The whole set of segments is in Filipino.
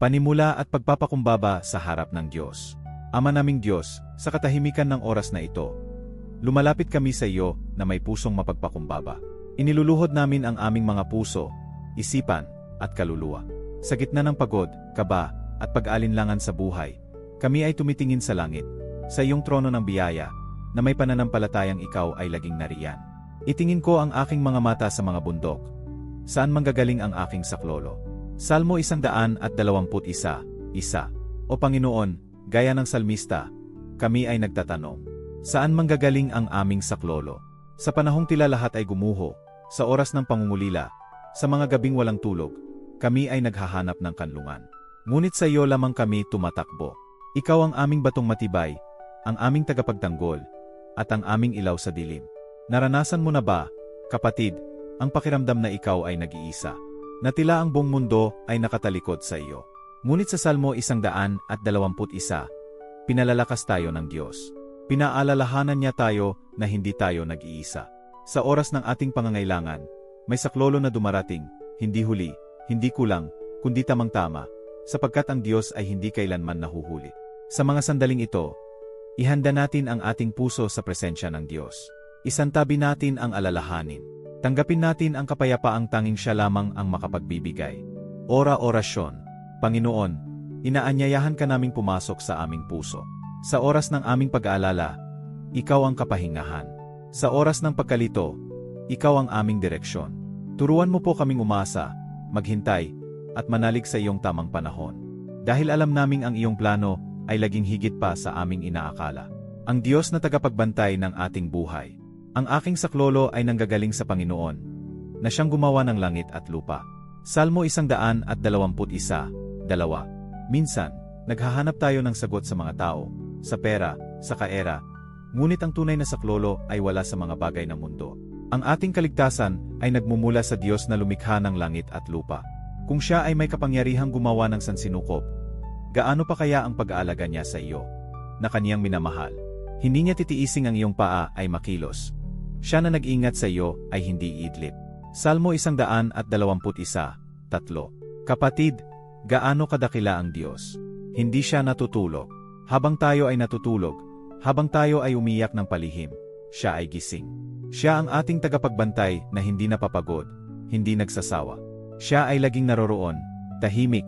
Panimula at pagpapakumbaba sa harap ng Diyos. Ama naming Diyos, sa katahimikan ng oras na ito, lumalapit kami sa iyo na may pusong mapagpakumbaba. Iniluluhod namin ang aming mga puso, isipan, at kaluluwa. Sa gitna ng pagod, kaba, at pag-alinlangan sa buhay, kami ay tumitingin sa langit, sa iyong trono ng biyaya, na may pananampalatayang ikaw ay laging nariyan. Itingin ko ang aking mga mata sa mga bundok. Saan manggagaling ang aking saklolo? Salmo 121, isa. O Panginoon, gaya ng salmista, kami ay nagtatanong. Saan manggagaling ang aming saklolo? Sa panahong tila lahat ay gumuho, sa oras ng pangungulila, sa mga gabing walang tulog, kami ay naghahanap ng kanlungan. Ngunit sa iyo lamang kami tumatakbo. Ikaw ang aming batong matibay, ang aming tagapagtanggol, at ang aming ilaw sa dilim. Naranasan mo na ba, kapatid, ang pakiramdam na ikaw ay nag-iisa? Na tila ang buong mundo ay nakatalikod sa iyo. Ngunit sa Salmo 121, pinalalakas tayo ng Diyos. Pinaalalahanan niya tayo na hindi tayo nag-iisa. Sa oras ng ating pangangailangan, may saklolo na dumarating, hindi huli, hindi kulang, kundi tamang-tama, sapagkat ang Diyos ay hindi kailanman nahuhuli. Sa mga sandaling ito, ihanda natin ang ating puso sa presensya ng Diyos. Isantabi natin ang alalahanin. Tanggapin natin ang kapayapaang tanging siya lamang ang makapagbibigay. Ora orasyon, Panginoon, inaanyayahan ka naming pumasok sa aming puso. Sa oras ng aming pag-aalala, ikaw ang kapahingahan. Sa oras ng pagkalito, ikaw ang aming direksyon. Turuan mo po kaming umasa, maghintay, at manalig sa iyong tamang panahon. Dahil alam naming ang iyong plano ay laging higit pa sa aming inaakala. Ang Diyos na tagapagbantay ng ating buhay. Ang aking saklolo ay nanggagaling sa Panginoon, na siyang gumawa ng langit at lupa. Salmo 121, dalawa. Minsan, naghahanap tayo ng sagot sa mga tao, sa pera, sa kaera, ngunit ang tunay na saklolo ay wala sa mga bagay ng mundo. Ang ating kaligtasan ay nagmumula sa Diyos na lumikha ng langit at lupa. Kung siya ay may kapangyarihang gumawa ng sansinukob, gaano pa kaya ang pag-aalaga niya sa iyo, na kaniyang minamahal? Hindi niya titiising ang iyong paa ay makilos. Siya na nag-ingat sa iyo ay hindi idlip. Salmo 121, tatlo. Kapatid, gaano kadakila ang Diyos? Hindi siya natutulog. Habang tayo ay natutulog, habang tayo ay umiyak ng palihim, siya ay gising. Siya ang ating tagapagbantay na hindi napapagod, hindi nagsasawa. Siya ay laging naroroon, tahimik,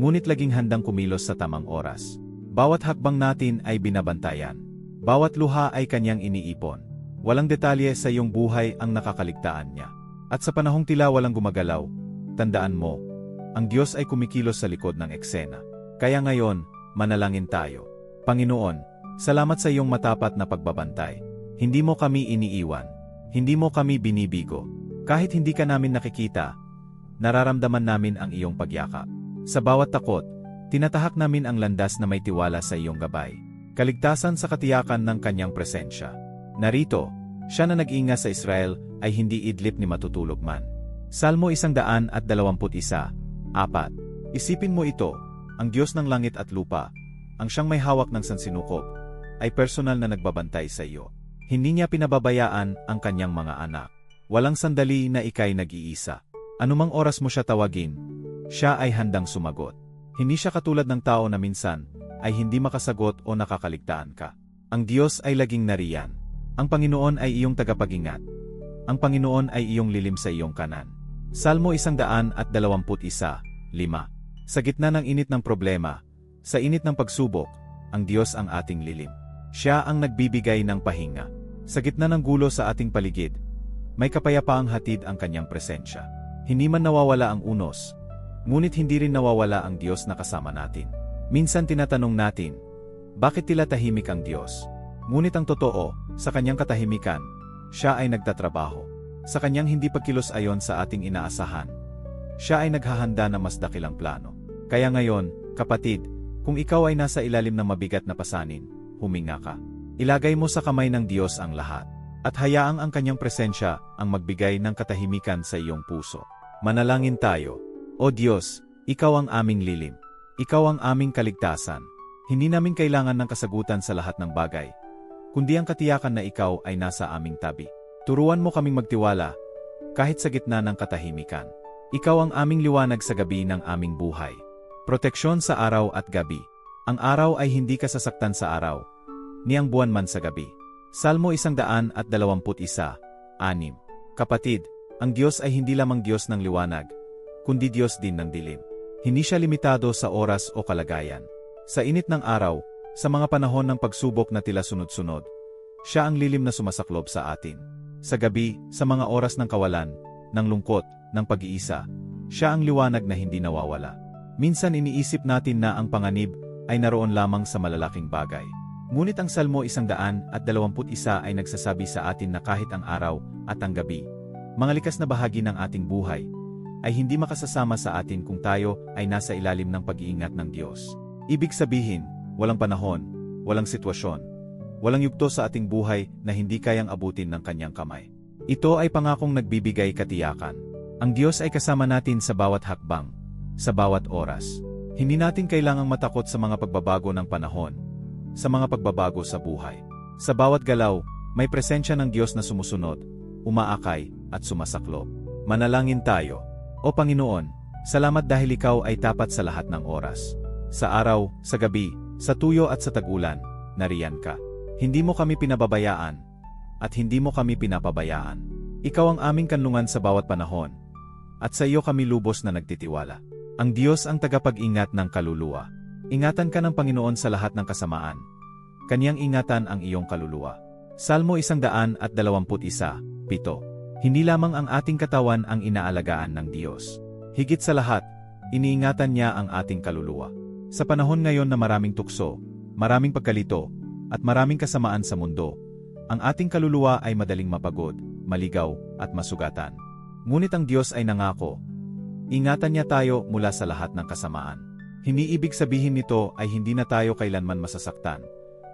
ngunit laging handang kumilos sa tamang oras. Bawat hakbang natin ay binabantayan. Bawat luha ay kanyang iniipon. Walang detalye sa iyong buhay ang nakakaligtaan niya. At sa panahong tila walang gumagalaw, tandaan mo, ang Diyos ay kumikilos sa likod ng eksena. Kaya ngayon, manalangin tayo. Panginoon, salamat sa iyong matapat na pagbabantay. Hindi mo kami iniiwan. Hindi mo kami binibigo. Kahit hindi ka namin nakikita, nararamdaman namin ang iyong pagyakap. Sa bawat takot, tinatahak namin ang landas na may tiwala sa iyong gabay. Kaligtasan sa katiyakan ng kanyang presensya. Narito, siya na nag-inga sa Israel ay hindi idlip ni matutulog man. Salmo 121, apat. Isipin mo ito, ang Diyos ng langit at lupa, ang siyang may hawak ng sansinukob, ay personal na nagbabantay sa iyo. Hindi niya pinababayaan ang kanyang mga anak. Walang sandali na ikay nag-iisa. Anumang oras mo siya tawagin, siya ay handang sumagot. Hindi siya katulad ng tao na minsan ay hindi makasagot o nakakaligtaan ka. Ang Diyos ay laging nariyan. Ang Panginoon ay iyong tagapagingat. Ang Panginoon ay iyong lilim sa iyong kanan. Salmo 121, 5. Sa gitna ng init ng problema, sa init ng pagsubok, ang Diyos ang ating lilim. Siya ang nagbibigay ng pahinga. Sa gitna ng gulo sa ating paligid, may kapayapaang hatid ang kanyang presensya. Hindi man nawawala ang unos, ngunit hindi rin nawawala ang Diyos na kasama natin. Minsan tinatanong natin, bakit tila tahimik ang Diyos? Ngunit ang totoo, sa kanyang katahimikan, siya ay nagtatrabaho. Sa kanyang hindi pagkilos ayon sa ating inaasahan, siya ay naghahanda na mas dakilang plano. Kaya ngayon, kapatid, kung ikaw ay nasa ilalim ng mabigat na pasanin, huminga ka. Ilagay mo sa kamay ng Diyos ang lahat. At hayaang ang kanyang presensya ang magbigay ng katahimikan sa iyong puso. Manalangin tayo. O Diyos, Ikaw ang aming lilim. Ikaw ang aming kaligtasan. Hindi namin kailangan ng kasagutan sa lahat ng bagay. Kundi ang katiyakan na Ikaw ay nasa aming tabi. Turuan mo kaming magtiwala, kahit sa gitna ng katahimikan. Ikaw ang aming liwanag sa gabi ng aming buhay. Proteksyon sa araw at gabi. Ang araw ay hindi kasasaktan sa araw, ni ang buwan man sa gabi. Salmo 121, 6. Kapatid, ang Diyos ay hindi lamang Diyos ng liwanag, kundi Diyos din ng dilim. Hindi siya limitado sa oras o kalagayan. Sa init ng araw, sa mga panahon ng pagsubok na tila sunod-sunod, siya ang lilim na sumasaklob sa atin. Sa gabi, sa mga oras ng kawalan, ng lungkot, ng pag-iisa, siya ang liwanag na hindi nawawala. Minsan iniisip natin na ang panganib ay naroon lamang sa malalaking bagay. Ngunit ang Salmo 121 ay nagsasabi sa atin na kahit ang araw at ang gabi, mga likas na bahagi ng ating buhay, ay hindi makasasama sa atin kung tayo ay nasa ilalim ng pag-iingat ng Diyos. Ibig sabihin, walang panahon, walang sitwasyon, walang yugto sa ating buhay na hindi kayang abutin ng kanyang kamay. Ito ay pangakong nagbibigay katiyakan. Ang Diyos ay kasama natin sa bawat hakbang, sa bawat oras. Hindi natin kailangang matakot sa mga pagbabago ng panahon, sa mga pagbabago sa buhay. Sa bawat galaw, may presensya ng Diyos na sumusunod, umaakay, at sumasaklo. Manalangin tayo. O Panginoon, salamat dahil Ikaw ay tapat sa lahat ng oras. Sa araw, sa gabi, sa tuyo at sa tagulan, nariyan ka. Hindi mo kami pinababayaan, at hindi mo kami pinapabayaan. Ikaw ang aming kanlungan sa bawat panahon, at sa iyo kami lubos na nagtitiwala. Ang Diyos ang tagapag-ingat ng kaluluwa. Ingatan ka ng Panginoon sa lahat ng kasamaan. Kanyang ingatan ang iyong kaluluwa. Salmo 121, 7 Hindi lamang ang ating katawan ang inaalagaan ng Diyos. Higit sa lahat, iniingatan niya ang ating kaluluwa. Sa panahon ngayon na maraming tukso, maraming pagkalito, at maraming kasamaan sa mundo, ang ating kaluluwa ay madaling mapagod, maligaw, at masugatan. Ngunit ang Diyos ay nangako, ingatan niya tayo mula sa lahat ng kasamaan. Hindi ibig sabihin nito ay hindi na tayo kailanman masasaktan,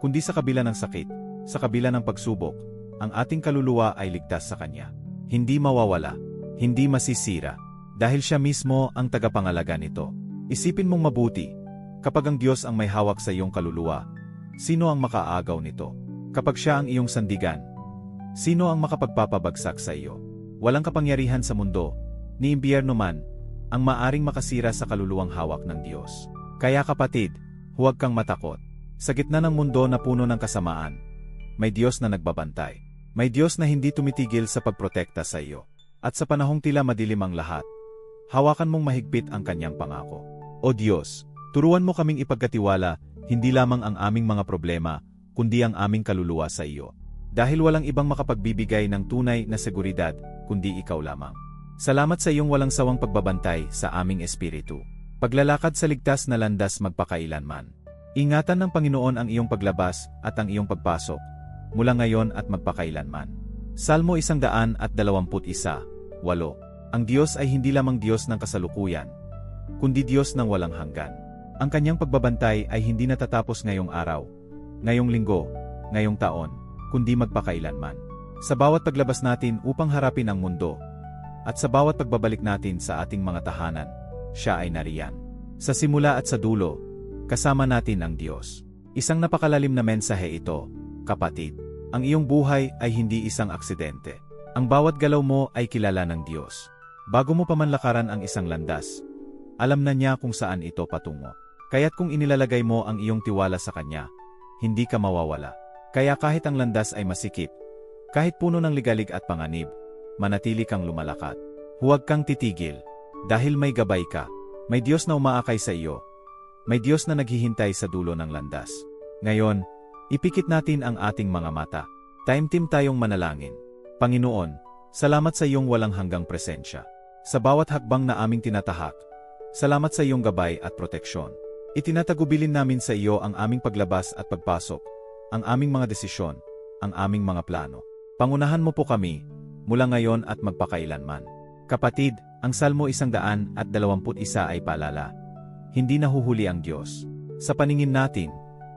kundi sa kabila ng sakit, sa kabila ng pagsubok, ang ating kaluluwa ay ligtas sa Kanya. Hindi mawawala, hindi masisira, dahil siya mismo ang tagapangalaga nito. Isipin mong mabuti, kapag ang Diyos ang may hawak sa iyong kaluluwa, sino ang makaagaw nito? Kapag siya ang iyong sandigan, sino ang makapagpapabagsak sa iyo? Walang kapangyarihan sa mundo, ni impyerno man, ang maaring makasira sa kaluluwang hawak ng Diyos. Kaya kapatid, huwag kang matakot. Sa gitna ng mundo na puno ng kasamaan, may Diyos na nagbabantay. May Diyos na hindi tumitigil sa pagprotekta sa iyo. At sa panahong tila madilim ang lahat, hawakan mong mahigpit ang kanyang pangako. O Diyos, turuan mo kaming ipagkatiwala, hindi lamang ang aming mga problema, kundi ang aming kaluluwa sa iyo. Dahil walang ibang makapagbibigay ng tunay na seguridad, kundi ikaw lamang. Salamat sa iyong walang sawang pagbabantay sa aming espiritu. Paglalakad sa ligtas na landas magpakailanman. Ingatan ng Panginoon ang iyong paglabas at ang iyong pagpasok, mula ngayon at magpakailanman. Salmo 121, 8 Ang Diyos ay hindi lamang Diyos ng kasalukuyan, kundi Diyos ng walang hanggan. Ang kanyang pagbabantay ay hindi natatapos ngayong araw, ngayong linggo, ngayong taon, kundi magpakailanman. Sa bawat paglabas natin upang harapin ang mundo, at sa bawat pagbabalik natin sa ating mga tahanan, siya ay nariyan. Sa simula at sa dulo, kasama natin ang Diyos. Isang napakalalim na mensahe ito, kapatid. Ang iyong buhay ay hindi isang aksidente. Ang bawat galaw mo ay kilala ng Diyos. Bago mo pa man lakaran ang isang landas, alam na niya kung saan ito patungo. Kaya't kung inilalagay mo ang iyong tiwala sa Kanya, hindi ka mawawala. Kaya kahit ang landas ay masikip, kahit puno ng ligalig at panganib, manatili kang lumalakad. Huwag kang titigil. Dahil may gabay ka. May Diyos na umaakay sa iyo. May Diyos na naghihintay sa dulo ng landas. Ngayon, ipikit natin ang ating mga mata. Time-team tayong manalangin. Panginoon, salamat sa iyong walang hanggang presensya. Sa bawat hakbang na aming tinatahak, salamat sa iyong gabay at proteksyon. Itinatagubilin namin sa iyo ang aming paglabas at pagpasok, ang aming mga desisyon, ang aming mga plano. Pangunahan mo po kami, mula ngayon at magpakailanman. Kapatid, ang Salmo 121 ay paalala. Hindi nahuhuli ang Diyos. Sa paningin natin,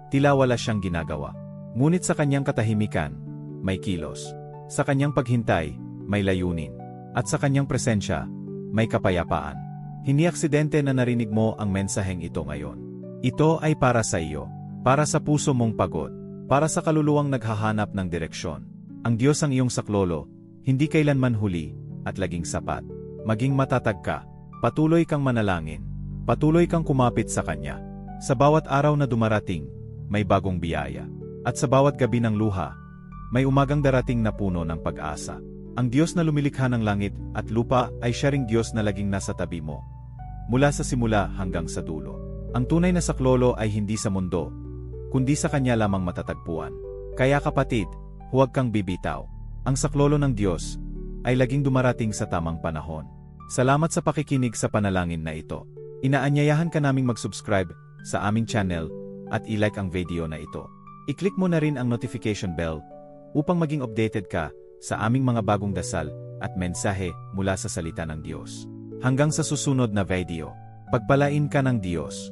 tila wala siyang ginagawa. Ngunit sa kanyang katahimikan, may kilos. Sa kanyang paghintay, may layunin. At sa kanyang presensya, may kapayapaan. Hindi aksidente na narinig mo ang mensaheng ito ngayon. Ito ay para sa iyo, para sa puso mong pagod, para sa kaluluwang naghahanap ng direksyon. Ang Diyos ang iyong saklolo, hindi kailanman huli, at laging sapat. Maging matatag ka, patuloy kang manalangin, Patuloy kang kumapit sa Kanya. Sa bawat araw na dumarating, may bagong biyaya. At sa bawat gabi ng luha, may umagang darating na puno ng pag-asa. Ang Diyos na lumilikha ng langit at lupa ay siya ring Diyos na laging nasa tabi mo. Mula sa simula hanggang sa dulo. Ang tunay na saklolo ay hindi sa mundo, kundi sa Kanya lamang matatagpuan. Kaya kapatid, huwag kang bibitaw. Ang saklolo ng Diyos ay laging dumarating sa tamang panahon. Salamat sa pakikinig sa panalangin na ito. Inaanyayahan ka naming mag-subscribe sa aming channel at i-like ang video na ito. I-click mo na rin ang notification bell upang maging updated ka sa aming mga bagong dasal at mensahe mula sa salita ng Diyos. Hanggang sa susunod na video, pagpalain ka ng Diyos.